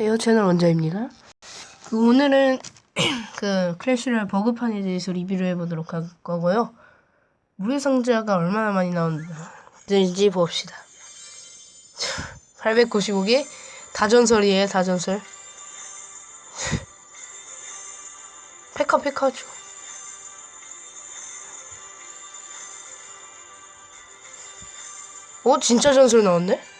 에어 채널 원자입니다. 그 오늘은 그 클래시를 버그판에 대해서 리뷰를 해보도록 할 거고요. 무료 상자가 얼마나 많이 나오는지 봅시다. 895개 다전설이에요, 다전설. 페카 페카죠. 오, 진짜 전설 나왔네?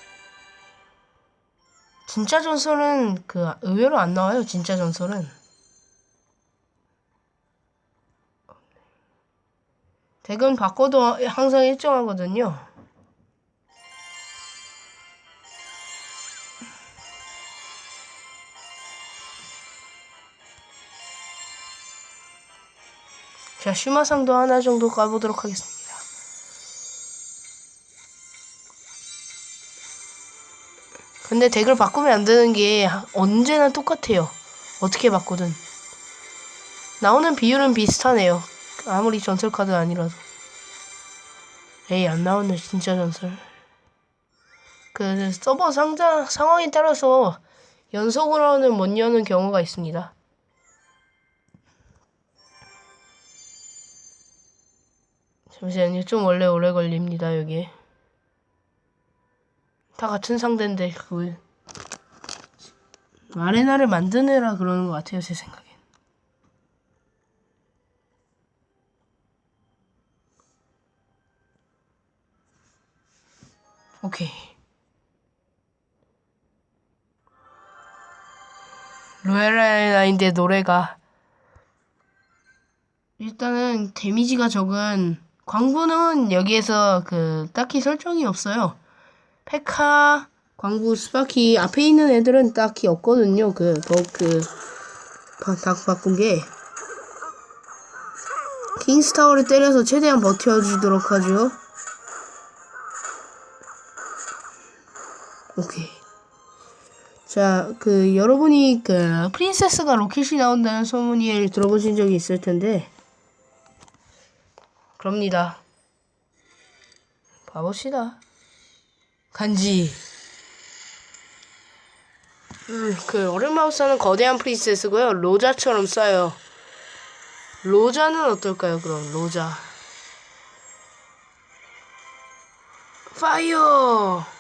진짜 전설은 그 의외로 안 나와요. 진짜 전설은 덱은 바꿔도 항상 일정하거든요. 자, 슈마상도 하나 정도 까보도록 하겠습니다. 근데 덱을 바꾸면 안 되는 게 언제나 똑같아요. 어떻게 바꾸든. 나오는 비율은 비슷하네요. 아무리 전설 카드 아니라도. 에이, 안 나오네, 진짜 전설. 그, 서버 상자, 상황에 따라서 연속으로는 못 여는 경우가 있습니다. 잠시만요. 좀 원래 오래 걸립니다, 여기. 다 같은 상대인데 그 아레나를 만드느라 그러는 것 같아요 제 생각엔. 오케이. 로얄 아레나인데 노래가 일단은 데미지가 적은 광부는 여기에서 그 딱히 설정이 없어요 페카, 광부, 스파키 앞에 있는 애들은 딱히 없거든요. 그, 더, 그, 바, 닭 바꾼 게. 킹스타워를 때려서 최대한 버텨주도록 하죠. 오케이. 자, 그, 여러분이 그, 프린세스가 로켓이 나온다는 소문이 들어보신 적이 있을 텐데, 그럽니다. 봐봅시다. 간지. 음, 그 오른마우스는 거대한 프린세스고요. 로자처럼 쏴요. 로자는 어떨까요? 그럼 로자. 파이어.